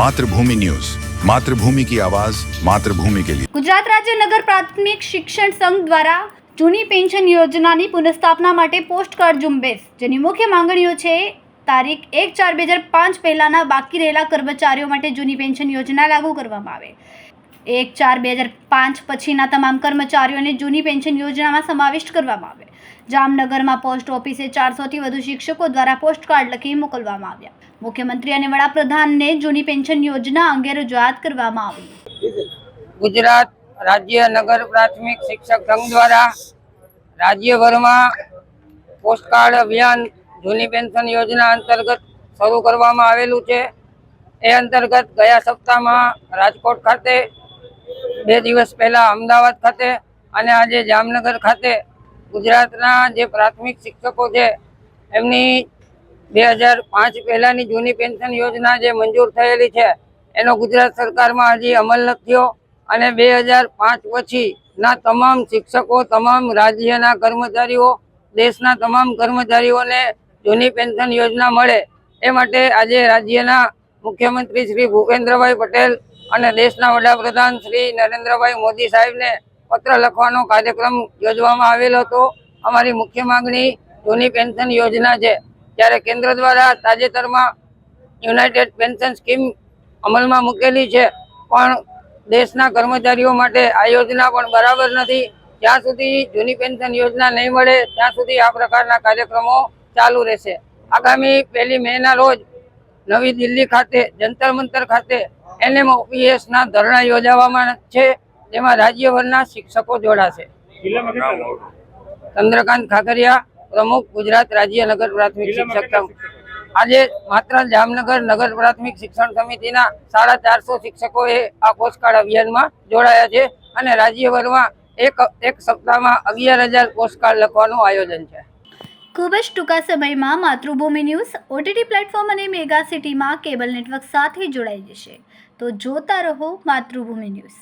Mathrubhumi news Mathrubhumi કી આવાજ માતૃભૂમિ કે લિયે ગુજરાત રાજ્ય નગર પ્રાથમિક શિક્ષણ સંઘ દ્વારા જૂની પેન્શન યોજનાની પુનઃસ્થાપના માટે પોસ્ટ કાર્ડ ઝુંબેશ. જેની મુખ્ય માંગણીઓ છે, તારીખ એક ચાર બે હજાર પાંચ પહેલાના બાકી રહેલા કર્મચારીઓ માટે જૂની પેન્શન યોજના લાગુ કરવામાં આવે. એક ચાર બે હજાર પાંચ પછીના તમામ કર્મચારીઓને જૂની પેન્શન યોજનામાં સમાવિષ્ટ કરવામાં આવે. જામનગરમાં પોસ્ટ ઓફિસે ચારસોથી વધુ શિક્ષકો દ્વારા પોસ્ટકાર્ડ લખી મોકલવામાં આવ્યા. મુખ્યમંત્રી અને વડાપ્રધાનને જૂની પેન્શન યોજના અંગે રજૂઆત કરવામાં આવી. ગુજરાત રાજ્ય નગર પ્રાથમિક શિક્ષક સંઘ દ્વારા રાજ્યભરમાં પોસ્ટકાર્ડ અભિયાન જૂની પેન્શન યોજના અંતર્ગત શરૂ કરવામાં આવેલું છે. એ અંતર્ગત ગયા સપ્તાહમાં રાજકોટ ખાતે, બે દિવસ પહેલાં અમદાવાદ ખાતે અને આજે જામનગર ખાતે ગુજરાતના જે પ્રાથમિક શિક્ષકો છે, એમની બે હજાર પાંચ પહેલાની જૂની પેન્શન યોજના જે મંજૂર થયેલી છે, એનો ગુજરાત સરકારમાં હજી અમલ નથી થયો અને બે હજાર પાંચ પછીના તમામ શિક્ષકો, તમામ રાજ્યના કર્મચારીઓ, દેશના તમામ કર્મચારીઓને જૂની પેન્શન યોજના મળે. એ માટે આજે રાજ્યના મુખ્યમંત્રી શ્રી ભૂપેન્દ્રભાઈ પટેલ અને દેશના વડાપ્રધાન શ્રી નરેન્દ્રભાઈ મોદી સાહેબને પત્ર લખવાનો કાર્યક્રમ યોજવામાં આવેલો હતો. અમારી મુખ્ય માંગણી જૂની પેન્શન યોજના છે. ત્યારે કેન્દ્ર દ્વારા તાજેતરમાં યુનાઇટેડ પેન્શન સ્કીમ અમલમાં મૂકેલી છે. પણ દેશના કર્મચારીઓ માટે આ યોજના પણ બરાબર નથી. જ્યાં સુધી જૂની પેન્શન યોજના નહીં મળે ત્યાં સુધી આ પ્રકારના કાર્યક્રમો ચાલુ રહેશે. આગામી પહેલી મેના રોજ નવી દિલ્હી ખાતે જંતર મંતર ખાતે એનએમઓપીએસ ના ધરણા યોજાવામાં છે જેમાં રાજ્યભરના શિક્ષકો જોડાશે. ચંદ્રકાંત ખાકરિયા પ્રમુખ ગુજરાત રાજ્ય નગર પ્રાથમિક શિક્ષક આજે માત્ર જામનગર નગર પ્રાથમિક શિક્ષણ સમિતિના સાડા ચારસો શિક્ષકોએ આ પોસ્ટકાર્ડ અભિયાનમાં જોડાયા છે અને રાજ્યભરમાં એક એક સપ્તાહમાં અગિયાર હજાર પોસ્ટકાર્ડ લખવાનું આયોજન છે. ખૂબ જ ટૂંકા સમયમાં માતૃભૂમિ ન્યૂઝ ઓટીટી પ્લેટફોર્મ અને મેગા સિટીમાં કેબલ નેટવર્ક સાથે જોડાઈ જશે. તો જોતા રહો માતૃભૂમિ ન્યૂઝ.